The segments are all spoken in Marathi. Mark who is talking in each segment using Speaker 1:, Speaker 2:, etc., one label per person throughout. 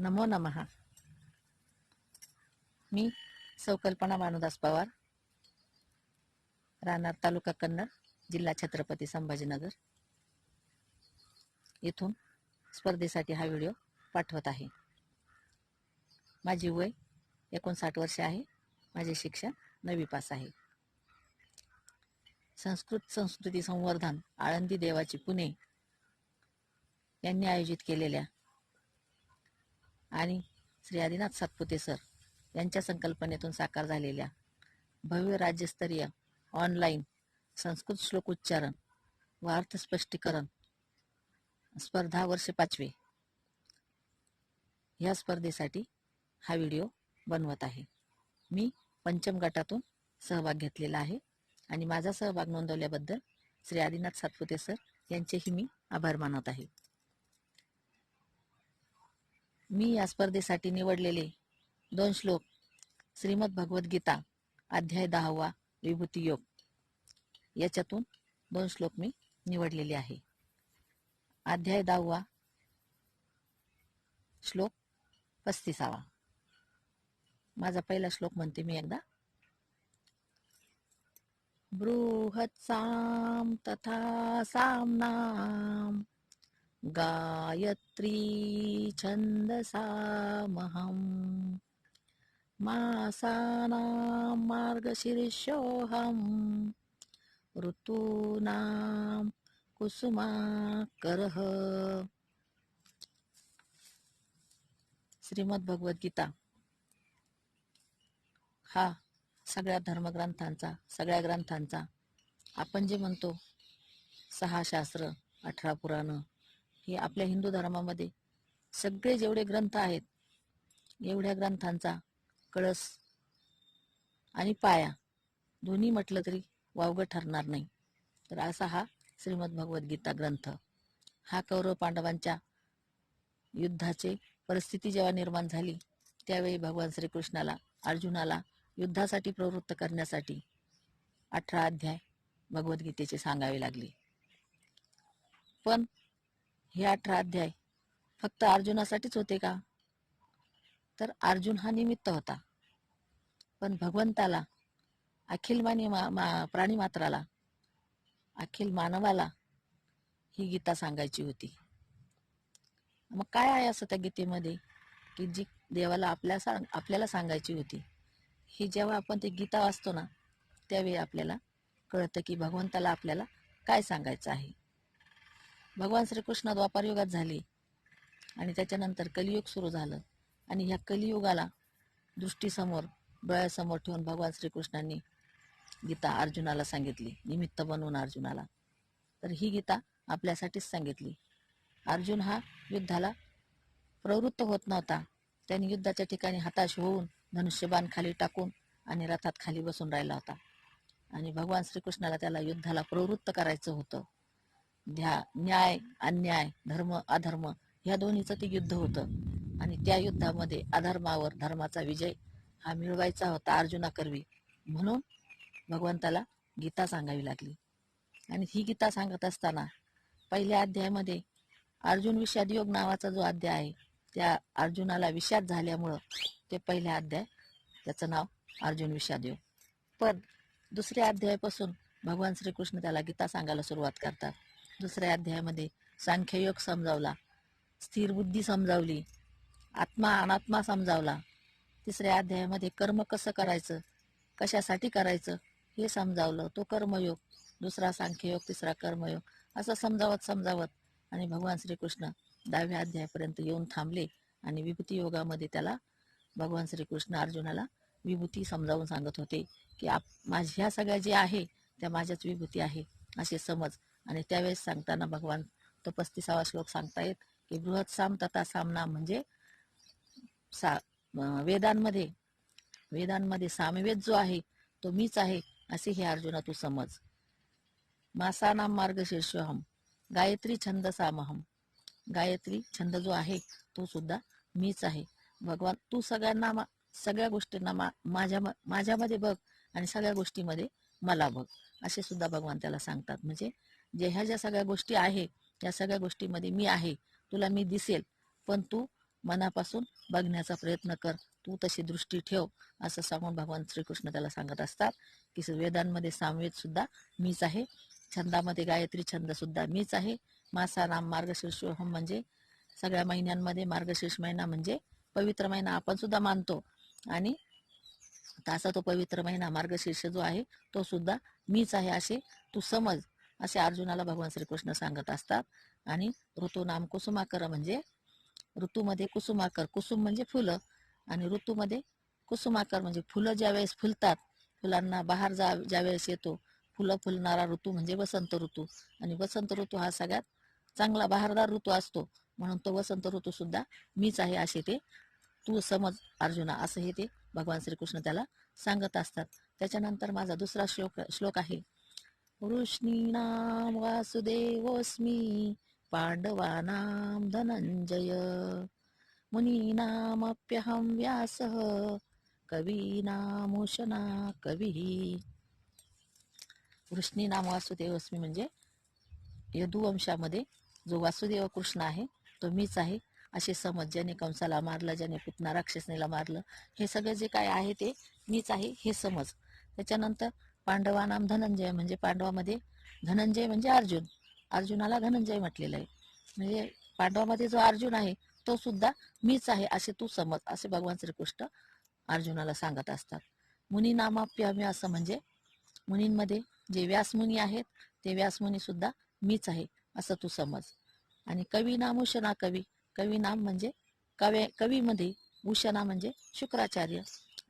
Speaker 1: नमो नमः. मी सौकल्पना मानुदास पवार राहणार तालुका कन्नड जिल्हा छत्रपती संभाजीनगर. इथून स्पर्धेसाठी हा व्हिडिओ पाठवत आहे. माझी वय एकोणसाठ वर्ष आहे. माझे शिक्षण नवी पास आहे. संस्कृत संस्कृती संवर्धन आळंदी देवाची पुणे यांनी आयोजित केलेल्या आणि श्री आदिनाथ सातपुते सर यांच्या संकल्पनेतून साकार झालेल्या भव्य राज्यस्तरीय ऑनलाईन संस्कृत श्लोक उच्चारण व अर्थ स्पष्टीकरण स्पर्धा वर्ष पाचवे ह्या स्पर्धेसाठी हा व्हिडिओ बनवत आहे. मी पंचम गटातून सहभाग घेतलेला आहे आणि माझा सहभाग नोंदवल्याबद्दल श्री आदिनाथ सातपुते सर यांचेही मी आभार मानत आहे. मी या स्पर्धेसाठी निवडलेले दोन श्लोक श्रीमद भगवद्गीता अध्याय दहावा विभूती योग. याच्यातून दोन श्लोक मी निवडलेले आहे. अध्याय दहावा श्लोक पस्तीसावा. माझा पहिला श्लोक म्हणते मी एकदा. बृहत्साम तथा सामनाम गायत्री छन्दसामहम्। मासानां मार्गशीर्षोऽहम्। ऋतूनां कुसुमाकरः। श्रीमद्भगवद्गीता। हा सगळ्या धर्मग्रंथांचा सगळ्या ग्रंथांचा. आपण जे म्हणतो सहा शास्त्र अठरा पुराणं हे आपल्या हिंदू धर्मामध्ये सगळे जेवढे ग्रंथ आहेत एवढ्या ग्रंथांचा कळस आणि पाया दोन्ही म्हटलं तरी वावगं ठरणार नाही. तर असा हा श्रीमद भगवद्गीता ग्रंथ. हा कौरव पांडवांच्या युद्धाचे परिस्थिती जेव्हा निर्माण झाली त्यावेळी भगवान श्रीकृष्णाला अर्जुनाला युद्धासाठी प्रवृत्त करण्यासाठी अठरा अध्याय भगवद्गीतेचे सांगावे लागले. पण हे अठरा अध्याय. फक्त अर्जुनासाठीच होते का? तर अर्जुन हा निमित्त होता. पण भगवंताला अखिल मानी मा, मा, प्राणी मात्राला अखिल मानवाला ही गीता सांगायची होती. मग काय आहे असं त्या गीतेमध्ये? की जी देवाला आपल्या सांग आपल्याला सांगायची होती. ही जेव्हा आपण ते गीता वाचतो ना त्यावेळी आपल्याला कळतं की भगवंताला आपल्याला काय सांगायचं आहे. भगवान श्रीकृष्ण द्वापार युगात झाले. आणि त्याच्यानंतर कलियुग सुरू झालं. आणि ह्या कलियुगाला दृष्टीसमोर डोळ्यासमोर ठेवून भगवान श्रीकृष्णांनी गीता अर्जुनाला सांगितली. निमित्त बनवून अर्जुनाला. तर ही गीता आपल्यासाठीच सांगितली. अर्जुन हा युद्धाला प्रवृत्त होत नव्हता. त्याने युद्धाच्या ठिकाणी हताश होऊन धनुष्यबाण खाली टाकून आणि रथात खाली बसून राहिला होता. आणि भगवान श्रीकृष्णाला त्याला युद्धाला प्रवृत्त करायचं होतं. ध्या न्याय अन्याय धर्म अधर्म ह्या दोन्हीचं ते युद्ध होतं. आणि त्या युद्धामध्ये अधर्मावर धर्माचा विजय हा मिळवायचा होता अर्जुना कर्वी म्हणून भगवंताला गीता सांगावी लागली. आणि ही गीता सांगत असताना पहिल्या अध्यायामध्ये अर्जुन विषाद योग नावाचा जो अध्याय आहे त्या अर्जुनाला विषाद झाल्यामुळं ते पहिला अध्याय त्याचं नाव अर्जुन विषाद योग पण दुसऱ्या अध्यायापासून भगवान श्रीकृष्ण त्याला गीता सांगायला सुरुवात करतात. दुसऱ्या अध्यायामध्ये. सांख्ययोग समजावला. स्थिर बुद्धी समजावली. आत्मा अनात्मा समजावला. तिसऱ्या अध्यायामध्ये कर्म कसं करायचं? कशासाठी करायचं? हे समजावलं. तो कर्मयोग. दुसरा सांख्ययोग तिसरा कर्मयोग. असं समजावत समजावत आणि भगवान श्रीकृष्ण दहाव्या अध्यायापर्यंत येऊन थांबले आणि विभूती योगामध्ये त्याला भगवान श्रीकृष्ण अर्जुनाला विभूती समजावून सांगत होते की आप माझ्या सगळ्या जे आहे त्या माझ्याच विभूती आहे. असे समज आणि त्यावेळेस सांगताना भगवान तो पस्तीसावा श्लोक सांगतायत की बृहत साम तथा सामना म्हणजे सा वेदांमध्ये वेदांमध्ये सामवेद जो आहे तो मीच आहे असे हे अर्जुना तू समज. मासानाम मार्गशीर्षोहम गायत्री छंद सामहम. गायत्री छंद जो आहे तो सुद्धा मीच आहे. भगवान तू सगळ्यांना मा- सगळ्या गोष्टींना मा- माझ्या माझ्यामध्ये बघ आणि सगळ्या गोष्टीमध्ये मला बघ असे सुद्धा भगवान त्याला सांगतात. म्हणजे जे ह्या ज्या सगळ्या गोष्टी आहे या सगळ्या गोष्टीमध्ये मी आहे तुला मी दिसेल. पण तू मनापासून बघण्याचा प्रयत्न कर. तू तशी दृष्टी ठेव असं सांगून भगवान श्रीकृष्ण त्याला सांगत असतात की वेदांमध्ये सामवेद सुद्धा मीच आहे. छंदामध्ये गायत्री छंद सुद्धा मीच आहे. मासा नाम मार्गशीर्ष होम म्हणजे सगळ्या महिन्यांमध्ये मार्गशीर्ष महिना म्हणजे पवित्र महिना आपण सुद्धा मानतो. आणि तसा तो पवित्र महिना मार्गशीर्ष जो आहे तो सुद्धा मीच आहे असे तू समज. असे अर्जुनाला भगवान श्रीकृष्ण सांगत असतात. आणि ऋतू नाम कुसुमाकर म्हणजे ऋतूमध्ये कुसुमाकर. कुसुम म्हणजे फुलं. आणि ऋतूमध्ये कुसुमाकर म्हणजे फुलं ज्या वेळेस फुलतात फुलांना बहार जा ज्या वेळेस येतो फुलं फुलणारा ऋतू म्हणजे वसंत ऋतू. आणि वसंत ऋतू हा सगळ्यात चांगला बहारदार ऋतू असतो. म्हणून तो वसंत ऋतू सुद्धा मीच आहे असे ते तू समज अर्जुना. असं हे ते भगवान श्रीकृष्ण त्याला सांगत असतात. त्याच्यानंतर माझा दुसरा श्लोक श्लोक आहे. वृष्णीनाम वासुदेवोस्मी पांडवानां धनंजय मुनीनामप्यहं व्यासः कवीनामोषणा कवी। वृष्णीनाम वासुदेवस्मी म्हणजे यदुवंशामध्ये जो वासुदेव कृष्ण आहे तो मीच आहे असे समज ज्याने कंसाला मारलं ज्याने पुतना राक्षसनेला मारलं हे सगळं जे काय आहे ते मीच आहे हे समज. त्याच्यानंतर पांडवानाम धनंजय म्हणजे पांडवामध्ये धनंजय म्हणजे अर्जुन. अर्जुनाला धनंजय म्हटलेलं आहे. म्हणजे पांडवामध्ये जो अर्जुन आहे तो सुद्धा मीच आहे असे तू समज असे भगवान श्रीकृष्ण अर्जुनाला सांगत असतात. मुनी नामाप्यामी असं म्हणजे मुनींमध्ये जे व्यासमुनी आहेत ते व्यासमुनी सुद्धा मीच आहे असं तू समज. आणि कवी नाम उषणा कवी. कवी नाम म्हणजे कवे कवीमध्ये उषणा म्हणजे शुक्राचार्य.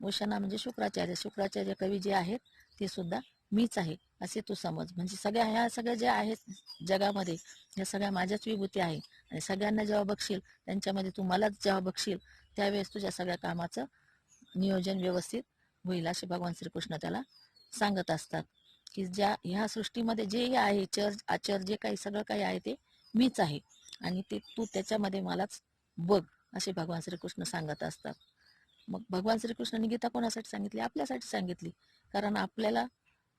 Speaker 1: उषणा म्हणजे शुक्राचार्य. शुक्राचार्य कवी जे आहेत ते सुद्धा मीच आहे असे तू समज. म्हणजे सगळ्या ह्या सगळ्या ज्या आहेत जगामध्ये ह्या सगळ्या माझ्याच विभूती आहे. आणि सगळ्यांना जेव्हा बघशील त्यांच्यामध्ये तू मलाच जेव्हा बघशील त्यावेळेस तुझ्या सगळ्या कामाचं नियोजन व्यवस्थित होईल असे भगवान श्रीकृष्ण त्याला सांगत असतात. की ज्या ह्या सृष्टीमध्ये जे आहे चर आचर जे काही सगळं काही आहे ते मीच आहे. आणि ते तू त्याच्यामध्ये मलाच बघ असे भगवान श्रीकृष्ण सांगत असतात. मग भगवान श्रीकृष्णाने गीता कोणासाठी सांगितली? आपल्यासाठी सांगितली. कारण आपल्याला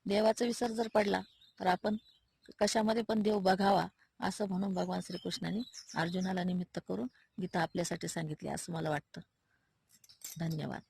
Speaker 1: देवाचा विसर जर पडला तर आपण कशामध्ये पण देव बघावा असं म्हणून भगवान श्रीकृष्णाने अर्जुनाला निमित्त करून गीता आपल्यासाठी सांगितली असं मला वाटतं. धन्यवाद.